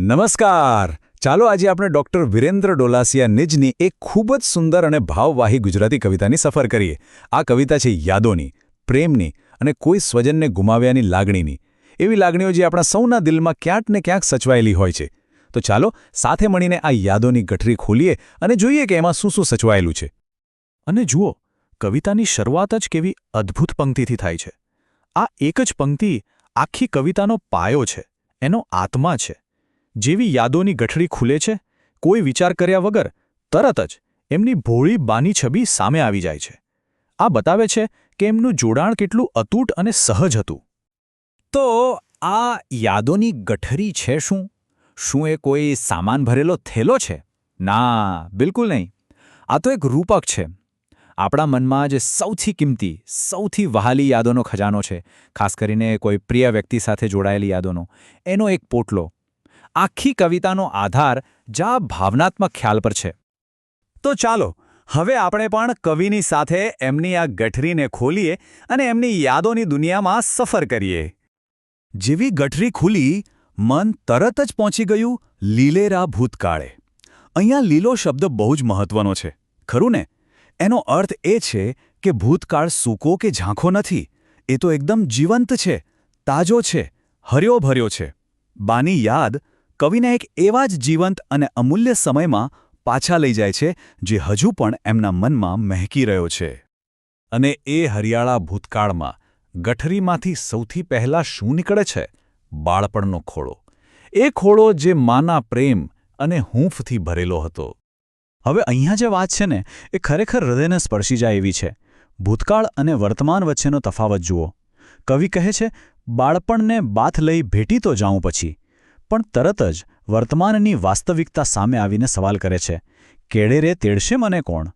નમસ્કાર. ચાલો આજે આપણે ડોક્ટર વિરેન્દ્ર ડોલાસિયા નિજની એક ખૂબ જ સુંદર અને ભાવવાહી ગુજરાતી કવિતાની સફર કરીએ. આ કવિતા છે યાદોની, પ્રેમની અને કોઈ સ્વજનને ગુમાવ્યાની લાગણીની. એવી લાગણીઓ જે આપણા સૌના દિલમાં ક્યાંક ને ક્યાંક સચવાયેલી હોય છે. તો ચાલો સાથે મળીને આ યાદોની ગઠરી ખોલીએ અને જોઈએ કે એમાં શું શું સચવાયેલું છે. અને જુઓ, કવિતાની શરૂઆત જ કેવી અદ્ભુત પંક્તિથી થાય છે. આ એક જ પંક્તિ આખી કવિતાનો પાયો છે. એનો આત્મા છે. જેવી યાદોની ગઠડી ખુલે છે, કોઈ વિચાર કર્યા વગર તરત જ એમની ભોળી બાની છબી સામે આવી જાય છે. આ બતાવે છે કે એમનું જોડાણ કેટલું અતૂટ અને સહજ હતું. તો આ યાદોની ગઠરી છે શું? શું એ કોઈ સામાન ભરેલો થેલો છે? ના, બિલકુલ નહીં. આ તો એક રૂપક છે. આપણા મનમાં જે સૌથી કિંમતી, સૌથી વહાલી યાદોનો ખજાનો છે, ખાસ કરીને કોઈ પ્રિય વ્યક્તિ સાથે જોડાયેલી યાદોનો. એનો એક પોટલો આખી કવિતાનો આધાર જા ભાવનાત્મક ખ્યાલ પર છે. તો ચાલો, હવે આપણે પણ કવિની સાથે એમની આ ગઠરીને ખોલીએ અને એમની યાદોની દુનિયામાં સફર કરીએ. જેવી ગઠરી ખુલી, મન તરત જ પહોંચી ગયું લીલેરા ભૂતકાળે. અહીંયા લીલો શબ્દ બહુ જ મહત્વનો છે, ખરું ને? એનો અર્થ એ છે કે ભૂતકાળ સૂકો કે ઝાંખો નથી, એ તો એકદમ જીવંત છે, તાજો છે, હર્યો ભર્યો છે. બાની યાદ કવિને એક એવા જ જીવંત અને અમૂલ્ય સમયમાં પાછા લઈ જાય છે, જે હજુ પણ એમના મનમાં મહેકી રહ્યો છે. અને એ હરિયાળા ભૂતકાળમાં ગઠરીમાંથી સૌથી પહેલાં શું નીકળે છે? બાળપણનો ખોળો. એ ખોળો જે માના પ્રેમ અને હૂંફથી ભરેલો હતો. હવે અહીંયા જે વાત છે ને, એ ખરેખર હૃદયને સ્પર્શી જાય એવી છે. ભૂતકાળ અને વર્તમાન વચ્ચેનો તફાવત જુઓ. કવિ કહે છે, બાળપણને બાથ લઈ ભેટી તો જાઉં પછી. પણ તરત જ વર્તમાનની વાસ્તવિકતા સામે આવીને સવાલ કરે છે કેળે રે તેડશે મને કોણ?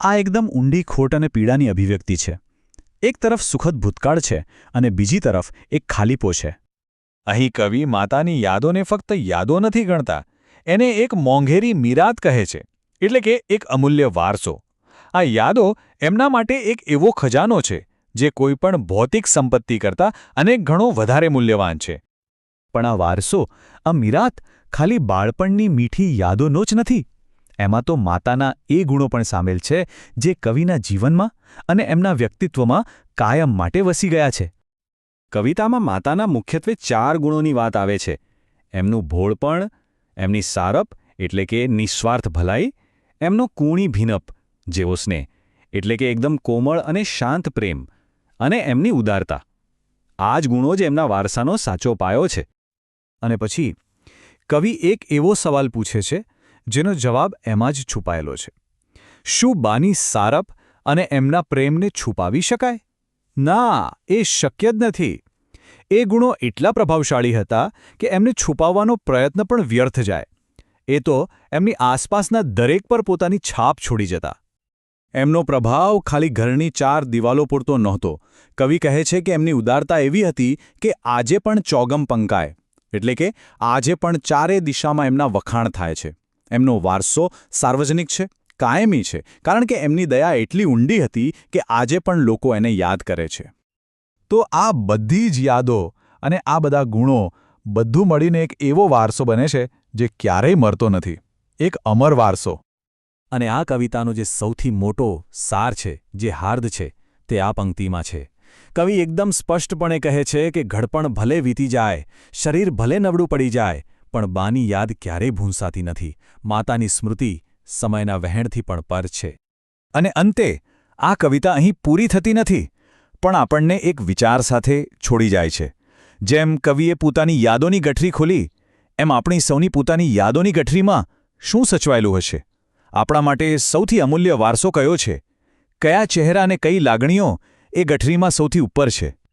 આ એકદમ ઊંડી, ખોટ અને પીડાની અભિવ્યક્તિ છે. એક તરફ સુખદ ભૂતકાળ છે અને બીજી તરફ એક ખાલીપો છે. અહીં કવિ માતાની યાદોને ફક્ત યાદો નથી ગણતા, એને એક મોંઘેરી મીરાત કહે છે, એટલે કે એક અમૂલ્ય વારસો. આ યાદો એમના માટે એક એવો ખજાનો છે, જે કોઈપણ ભૌતિક સંપત્તિ કરતાં અનેક ઘણો વધારે મૂલ્યવાન છે. પણ આ વારસો, આ મીરાત ખાલી બાળપણની મીઠી યાદોનો જ નથી. એમાં તો માતાના એ ગુણો પણ સામેલ છે, જે કવિના જીવનમાં અને એમના વ્યક્તિત્વમાં કાયમ માટે વસી ગયા છે. કવિતામાં માતાના મુખ્યત્વે ચાર ગુણોની વાત આવે છે. એમનું ભોળપણ, એમની સારપ એટલે કે નિસ્વાર્થ ભલાઈ, એમનો કૂણી ભીનપ જેવો સ્નેહ એટલે કે એકદમ કોમળ અને શાંત પ્રેમ અને એમની ઉદારતા. આ જ ગુણો જ એમના વારસાનો સાચો પાયો છે. અને પછી, કવિ એક એવો સવાલ પૂછે છે, જેનો જવાબ એમાં જ છુપાયેલો છે. શું બાની સારપ અને એમના પ્રેમને છુપાવી શકાય? ના, એ શક્ય જ નથી. એ ગુણો એટલા પ્રભાવશાળી હતા કે એમને છુપાવવાનો પ્રયત્ન પણ વ્યર્થ જાય. એ તો એમની આસપાસના દરેક પર પોતાની છાપ છોડી જતા. એમનો પ્રભાવ ખાલી ઘરની ચાર દિવાલો પૂરતો નહોતો. કવિ કહે છે કે એમની ઉદારતા એવી હતી કે આજે પણ ચોગમ પંકાય. એટલે કે આજે પણ ચારે દિશામાં એમના વખાણ થાય છે. એમનો વારસો સાર્વજનિક છે, કાયમી છે, કારણ કે એમની દયા એટલી ઊંડી હતી કે આજે પણ લોકો એને યાદ કરે છે. તો આ બધી જ યાદો અને આ બધા ગુણો બધું મળીને એક એવો વારસો બને છે જે ક્યારેય મરતો નથી. એક અમર વારસો. અને આ કવિતાનો જે સૌથી મોટો સાર છે, જે હાર્દ છે, તે આ પંક્તિમાં છે. કવિ એકદમ સ્પષ્ટપણે કહે છે કે ઘડપણ ભલે વીતી જાય, શરીર ભલે નબળું પડી જાય, પણ બાની યાદ ક્યારેય ભૂંસાતી નથી. માતાની સ્મૃતિ સમયના વહેણથી પણ પર છે. અને અંતે, આ કવિતા અહીં પૂરી થતી નથી, પણ આપણને એક વિચાર સાથે છોડી જાય છે. જેમ કવિએ પોતાની યાદોની ગઠરી ખોલી, એમ આપણી સૌની પોતાની યાદોની ગઠરીમાં શું સચવાયેલું હશે? આપણા માટે સૌથી અમૂલ્ય વારસો કયો છે? કયા ચહેરા અને કઈ લાગણીઓ એ ગઠરીમાં સૌથી ઉપર છે.